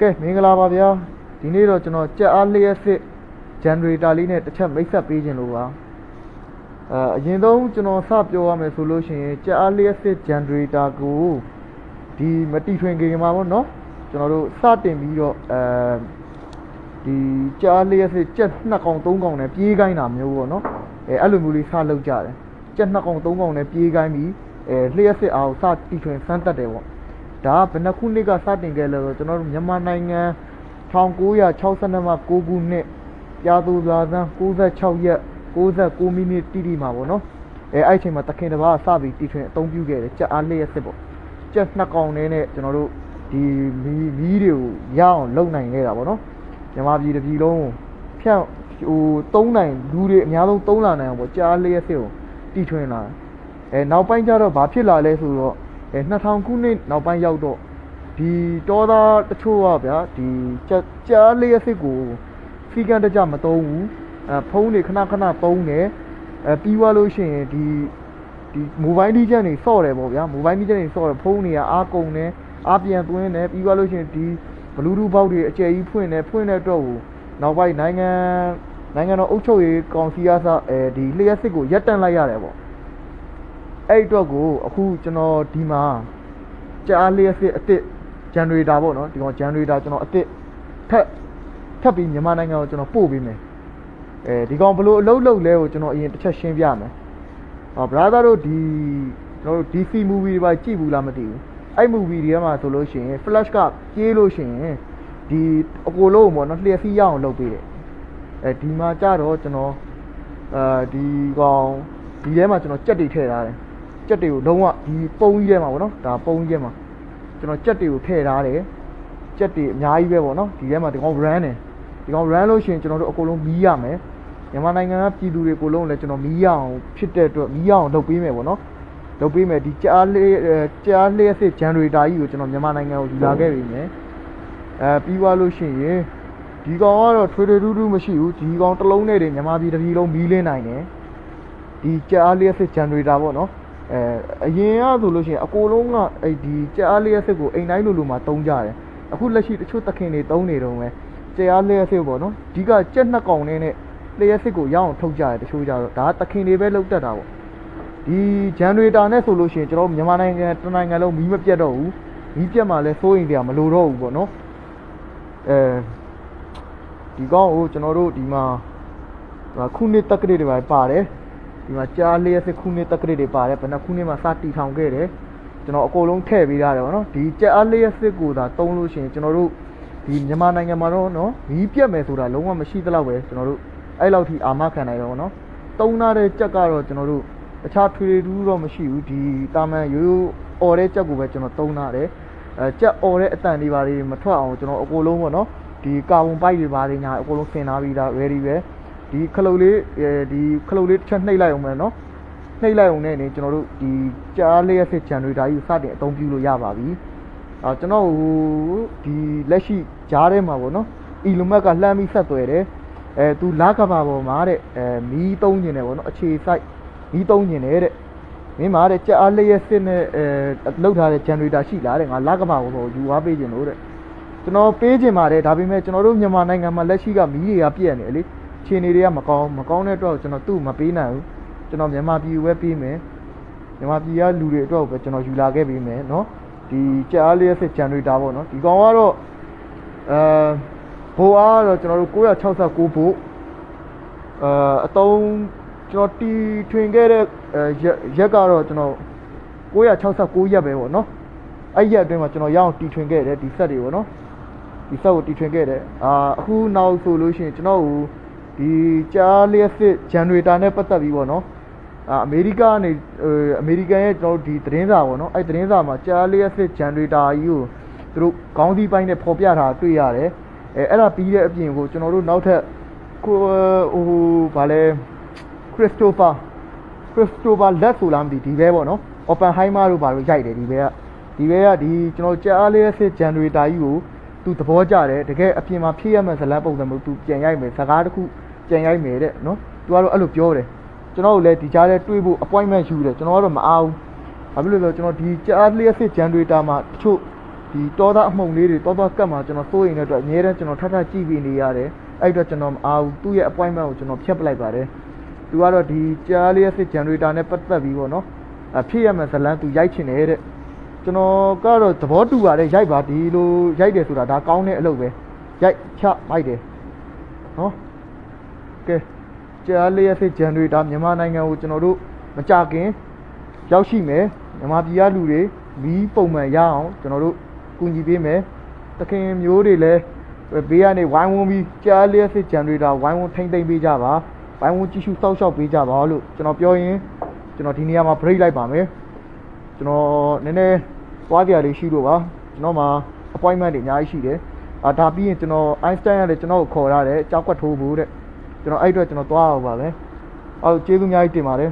ကဲမင်္ဂလာပါဗျာဒီနေ့တော့ကျွန်တော်ကြက်အားလျက်စစ်ဂျန်နရေတာလေးနဲ့တစ်ချက်မိတ်ဆက်ပေးခြင်းလို့ပါအဲအရင်ဆုံးကျွန်တော်စပြောရမယ်ဆိုလို့ရှိရင်ကြက်အားလျက်စစ်ဂျန်နရေတာကိုဒီမတီထွင်ခင်မှာပေါ့နော်ကျွန်တော်တို့စတင်ပြီးတော့အဲဒီကြားလျက်စစ်ကြက်နှစ်ကောင်သုံးကောင်နဲ့ပြေးကိုင်းတာမျိုးပေါ့နော်အဲအဲ့လိုမျိုးလေးစလုပ်ကြတယ်ကြက်နှစ်ကောင်သုံးကောင်နဲ့ပြေးကိုင်းပြီးအဲလျက်စစ်အားကိုစတီထွင်ဆန်းတက်တယ်ပေါ့ ဒါကဘယ်နှခုနှစ်ကစတင်ခဲ့လဲဆိုတော့ကျွန်တော်တို့မြန်မာနိုင်ငံ1962မှာ9ခုနှစ်ပြာသူလာသန်း96ရက်69မိနစ်တိတိမှာပေါ့နော်အဲအဲ့အချိန်မှာတခင်တစ်ပါးစပြီးတီထွင်အသုံးပြုခဲ့တယ်ကြက်အားလျှက်စစ်ပေါ့ကြက်နှစ်ကောင်နဲ့ကျွန်တော်တို့ဒီမီးမီးတွေကိုရအောင်လုပ်နိုင်ခဲ့တာပေါ့နော်မြန်မာပြည်တစ်ပြည်လုံးဖြန့်ဟိုသုံးနိုင်လူတွေအများဆုံးသုံးလာနိုင်အောင်ပေါ့ကြက်အားလျှက်စစ်ကိုတီထွင်လာအဲနောက်ပိုင်းကျတော့ဘာဖြစ်လာလဲဆိုတော့ အဲ2000ခုနှစ်နောက်ပိုင်းရောက်တော့ဒီတောသားတချို့ကဗျာဒီကြားလျက်စစ်ကိုစီကံတကြမသုံးဘူးအဲဖုန်းတွေခဏခဏသုံးတယ်အဲပြီးသွားလို့ရှိရင်ဒီဒီမိုဘိုင်းဒီချက်တွေဆော့တယ်ပေါ့ဗျာမိုဘိုင်းဒီချက်တွေဆော့တယ်ဖုန်းတွေကအားကုန်တယ်အားပြန်သွင်းတယ်ပြီးသွားလို့ရှိရင်ဒီဘလူးတူးဘောက်တွေအကျယ်ကြီးဖွင့်တယ်ဖွင့်တဲ့အတွက်ကိုနောက်ပိုင်းနိုင်ငံနိုင်ငံတော်အုပ်ချုပ်ရေးကောင်စီကစအဲဒီလျှက်စစ်ကိုရပ်တန့်လိုက်ရတယ်ပေါ့ အဲ့အတွက်ကိုအခုကျွန်တော်ဒီမှာကြားလျှက်စစ်အစ်စ် generator ပေါ့နော်ဒီကောင် generator ကျွန်တော်အစ်စ်ထပ်ထပ်ပြီးမြန်မာနိုင်ငံကိုကျွန်တော်ပို့ပေးမယ်အဲဒီကောင်ဘလို့အလုပ်လုပ်လဲကိုကျွန်တော်အရင်တစ်ချက်ရှင်းပြမယ်ဟော brother တို့ဒီကျွန်တော်တို့ DC movie တွေပါကြည့်ဘူးလားမသိဘူးအဲ့ movie တွေမှာဆိုလို့ရှိရင် flash ကပြေးလို့ရှိရင်ဒီအကိုလုံးပေါ့နော်လျှက်စီးရအောင်လုပ်ပေးတယ်အဲဒီမှာကြတော့ကျွန်တော်အဲဒီကောင်ဒီထဲမှာကျွန်တော်ကြက်တွေထည့်ထားတယ် ကြက်တွေကိုလုံးဝဒီပုံကြီးထဲမှာပေါ့နော်ဒါပုံကြီးထဲမှာကျွန်တော်ကြက်တွေကိုထည့်ထားတယ်ကြက်တွေအများကြီးပဲပေါ့နော်ဒီထဲမှာဒီကောင် run တယ်ဒီကောင် run လို့ရှိရင်ကျွန်တော်တို့အကုန်လုံးမီးရမယ်မြန်မာနိုင်ငံကပြည်သူတွေအကုန်လုံးလည်းကျွန်တော်မီးရအောင်ဖြစ်တဲ့အတွက်မီးရအောင်လုပ်ပေးမယ်ပေါ့နော်လုပ်ပေးမယ်ဒီကြားလေးကြားလေးစစ် generator ကြီးကိုကျွန်တော်မြန်မာနိုင်ငံကိုယူလာခဲ့ပြီမယ်အဲပြီးသွားလို့ရှိရင်ဒီကောင်ကတော့ထွေထွေထူးထူးမရှိဘူးဒီကောင်တစ်လုံးနဲ့တည်းမြန်မာပြည်တစ်ပြည်လုံးမီးလင်းနိုင်တယ်ဒီကြားလေးစစ် generator ပေါ့နော် အဲအရင်ကဆိုလို့ရှိရင်အကိုလုံးကအဲ့ဒီကြားလျက်စစ်ကိုအိမ်တိုင်းလိုလိုမှာတုံးကြတယ်အခုလက်ရှိတချို့သခင်တွေတုံးနေတော့ပဲကြားလျက်စစ်ပေါ့နော်အဓိကကြက်နှစ်ကောင်နဲ့နဲ့လျက်စစ်ကိုရအောင်ထုတ်ကြတယ်တချို့ကြတော့ဒါသခင်တွေပဲလောက်တတ်တာပေါ့ဒီဂျန်နရေတာနဲ့ဆိုလို့ရှိရင်ကျွန်တော်မြန်မာနိုင်ငံတနိုင်ငံလုံးမီးမပြတ်တော့ဘူးမီးပြတ်မှလည်းစိုးရင်တရားမလိုတော့ဘူးပေါ့နော်အဲဒီကောင်ကိုကျွန်တော်တို့ဒီမှာခုနှစ်တက္ကရာတွေပါတယ် ဒီမှာကြားလျက်စစ်ခုနှစ်တက္ကရာတွေပါတယ်ဘယ်နှခုနှစ်မှာစတီထောင်ခဲ့တယ်ကျွန်တော်အကုန်လုံးထည့်ပေးရတယ်ဗောနော်ဒီကြားလျက်စစ်ကိုသာတုံးလို့ရှိရင်ကျွန်တော်တို့ဒီမြန်မာနိုင်ငံမှာတော့နော်မီးပြတ်မယ်ဆိုတာလုံးဝမရှိသလောက်ပဲကျွန်တော်တို့အဲ့လောက်ထိအာမခံနိုင်တော့ဗောနော်တုံးထားတဲ့ကြက်ကတော့ကျွန်တော်တို့တခြားထွေထူးတော့မရှိဘူးဒီတာမန်ရိုးရိုးអော်တဲ့ကြက်ကိုပဲကျွန်တော်တုံးထားတယ်အဲကြက်អော်တဲ့အတန်တွေပါတွေမထွက်အောင်ကျွန်တော်အကုန်လုံးဗောနော်ဒီကာဗွန်ပိုက်တွေပါတွေညာအကုန်လုံးဆင်ထားပြီးသား ready ပဲ ဒီခလုတ်လေးဒီခလုတ်လေးတစ်ချက်နှိပ်လိုက်အောင်မယ်နော်နှိပ်လိုက်အောင်နဲ့နေကျွန်တော်တို့ဒီကြားလျက်စစ် generator ကြီးစတင်အသုံးပြုလို့ရပါပြီအာကျွန်တော်ဟိုဒီလက်ရှိကြားထဲမှာပေါ့နော်အီလိုမက်ကလှမ်းပြီးဆက်သွယ်တယ်အဲသူလာကဘာပေါ်မှာတဲ့အဲမီးသုံးကျင်တယ်ပေါ့နော်အခြေစိုက်မီးသုံးကျင်တယ်တဲ့မင်းမာတဲ့ကြက်အားလျက်စစ်နဲ့အဲလောက်ထားတဲ့ generator ရှိလားတဲ့ငါလာကဘာပေါ်ယူသွားပေးခြင်းလို့တဲ့ကျွန်တော်ပေးခြင်းပါတယ်ဒါပေမဲ့ကျွန်တော်တို့မြန်မာနိုင်ငံမှာလက်ရှိကမီးတွေကပြည့်နေလေ ခြေနေတွေကမကောင်းမကောင်းတဲ့အတွက်ကျွန်တော်သူ့မပေးနိုင်ဘူးကျွန်တော်မြန်မာပြည်ပဲပေးမယ်မြန်မာပြည်ကလူတွေအတွက်ပဲကျွန်တော်ယူလာခဲ့ပေးမယ်เนาะဒီကြာအားလျက်စစ် generator ပေါ့เนาะဒီကောင်ကတော့အဲဘိုးအားတော့ကျွန်တော်တို့969ဘို့အဲအတုံးကျွန်တော်တီထွင်ခဲ့တဲ့ရက်ကတော့ကျွန်တော်969ရက်ပဲပေါ့เนาะအဲ့ရက်အတွင်းမှာကျွန်တော်ရအောင်တီထွင်ခဲ့တယ်ဒီဆက်တွေပေါ့เนาะဒီဆက်ကိုတီထွင်ခဲ့တယ်အာအခုနောက်ဆိုလို့ရှိရင်ကျွန်တော်ကို ဒီကြားလျက်စစ် generator နဲ့ပတ်သက်ပြီးပေါ့နော်အာအမေရိကကနေအမေရိကန်ရဲ့ကျွန်တော်တို့ဒီသတင်းစာပေါ့နော်အဲ့သတင်းစာမှာကြားလျက်စစ် generator ကြီးကိုသူတို့ခေါင်းစည်းပိုင်းနဲ့ပေါ်ပြထားတွေ့ရတယ်အဲအဲ့ဒါပြီးတဲ့အပြင်ကိုကျွန်တော်တို့နောက်ထပ်ဟိုဟိုဗာလဲ Christopher Christopher လက်ဆိုလားမသိဒီဘဲပေါ့နော် Oppenheimer တို့ဘာလို့ရိုက်တယ်ဒီဘဲကဒီဘဲကဒီကျွန်တော်ကြားလျက်စစ် generator ကြီးကိုသူသဘောကျတယ်တကယ်အပြင်မှာဖြည့်ရမယ့်ဇလတ်ပုံစံမျိုးသူပြန်ရိုက်မယ်စကားတစ်ခု ပြန်ရိုက်မယ်တဲ့နော်သူကတော့အဲ့လိုပြောတယ်ကျွန်တော်တို့လည်းဒီကြားထဲတွေ့ဖို့ appointment ယူတယ်ကျွန်တော်ကတော့မအားဘူးဘာဖြစ်လို့လဲဆိုတော့ကျွန်တော်ဒီကြားလျက်စစ် generator မှာတချို့ဒီဒီတောသားအမှုန်လေးတွေတောသားကတ်မှာကျွန်တော်စိုးရိမ်တဲ့အတွက်အများနဲ့ကျွန်တော်ထပ်ထပ်ကြည့်ပြီးနေရတယ်အဲ့အတွက်ကျွန်တော်မအားဘူးသူ့ရဲ့ appointment ကိုကျွန်တော်ဖျက်ပလိုက်ပါတယ်သူကတော့ဒီကြားလေးစစ် generator နဲ့ပတ်သက်ပြီးပေါ့နော်အဖြစ်ရမယ်ဇလန်းသူရိုက်ချင်တယ်တဲ့ကျွန်တော်ကတော့သဘောတူပါတယ်ရိုက်ပါဒီလိုရိုက်တယ်ဆိုတာဒါကောင်းတဲ့အလုပ်ပဲရိုက်ချမိုက်တယ်နော် ကဲကြားလေးစစ် generator မြန်မာနိုင်ငံကိုကျွန်တော်တို့မကြခင်ရောက်ရှိမယ်မြန်မာပြည်ကလူတွေမီးပုံမှန်ရအောင်ကျွန်တော်တို့ကူညီပေးမယ်တခင်မျိုးတွေလည်းဘေးကနေဝိုင်းဝန်းပြီးကြားလေးစစ် generator ဝိုင်းဝန်းထိမ့်သိမ့်ပေးကြပါဝိုင်းဝန်းကြည့်ရှုစောက်ရှောက်ပေးကြပါလို့ကျွန်တော်ပြောရင်ကျွန်တော်ဒီနေရာမှာ break လိုက်ပါမယ်ကျွန်တော်နည်းနည်းသွားကြရလေးရှိလို့ပါကျွန်တော်မှာ appointment တွေအများကြီးရှိတယ်အာဒါပြီးရင်ကျွန်တော် Einstein ကလည်းကျွန်တော်ကိုခေါ်ရတယ်ကြောက်ကွက်ထိုးဖို့တဲ့ ကျွန်တော်အဲ့အတွက်ကျွန်တော်သွားအောင်ပါပဲအဲ့ကျေးဇူးအများကြီးတင်ပါတယ်